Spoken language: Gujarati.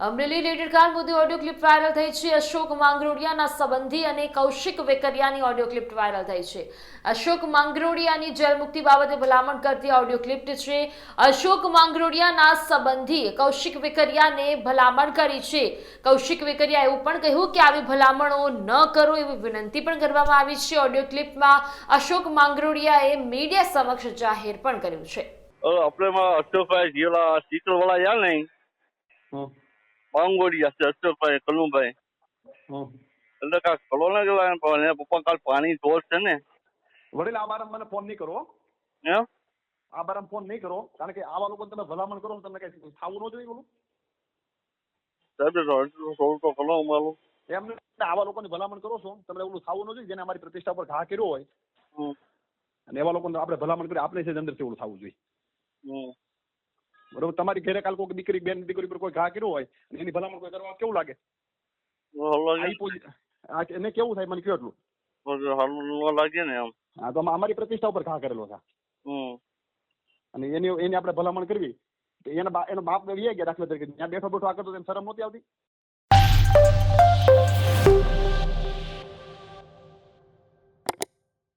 અમરેલી લેટેડ કાર મુદ્દે ઓડિયો ક્લિપ વાયરલ થઈ છે. અશોક માંગરોડિયાના સંબંધી અને કૌશિક વેકરિયાની ઓડિયો ક્લિપ વાયરલ થઈ છે. અશોક માંગરોડિયાની જેલ મુક્તિ બાબતે ભલામણ કરતી ઓડિયો ક્લિપ છે. અશોક માંગરોડિયાના સંબંધી કૌશિક વેકરિયાને ભલામણ કરી છે. કૌશિક વેકરિયા એવું પણ કહ્યું કે આવી ભલામણો ન કરો એવી વિનંતી પણ કરવામાં આવી છે. ઓડિયો ક્લિપમાં અશોક માંગરોડિયાએ મીડિયા સમક્ષ જાહેર પણ કર્યું છે. આપણે અશોકભાઈ જેલા શીતળ વાળા યા નહીં છે અશોકભાઈ કલુભાઈ એટલે ખલો ને પણ પપ્પા કાલ પાણી જોર છે ને. વડીલ આ બારામાં મને ફોન નહીં કરો હે. આ બારામાં ફોન નહીં કરો કારણ કે આવા લોકો તમે ભલામણ કરો તમને કઈ થવું ન જોઈએ બોલું. સાહેબ અડધું તો ખલો મારું એમ આવા લોકોની ભલામણ કરો છો તમને એવું થવું ન જોઈએ જેને અમારી પ્રતિષ્ઠા પર ઘા કર્યો હોય. અને એવા લોકોને આપણે ભલામણ કરી આપણે છે અંદરથી ઓલું થવું જોઈએ. બરોબર તમારી ઘરે કાલ કોઈ દીકરી બેન દીકરી પર કોઈ ઘા કર્યો હોય અને એની ભલામણ કોઈ કરવા કેવું લાગે? એને કેવું થાય મને કયો એટલું? લાગે ને હા તો અમારી પ્રતિષ્ઠા ઉપર ઘા કરેલો છે અને એની એની આપણે ભલામણ કરવી એના એનો બાપ ગયા દાખલા તરીકે. ત્યાં બેઠો બેઠો આ કરતો શરમ નહોતી આવતી?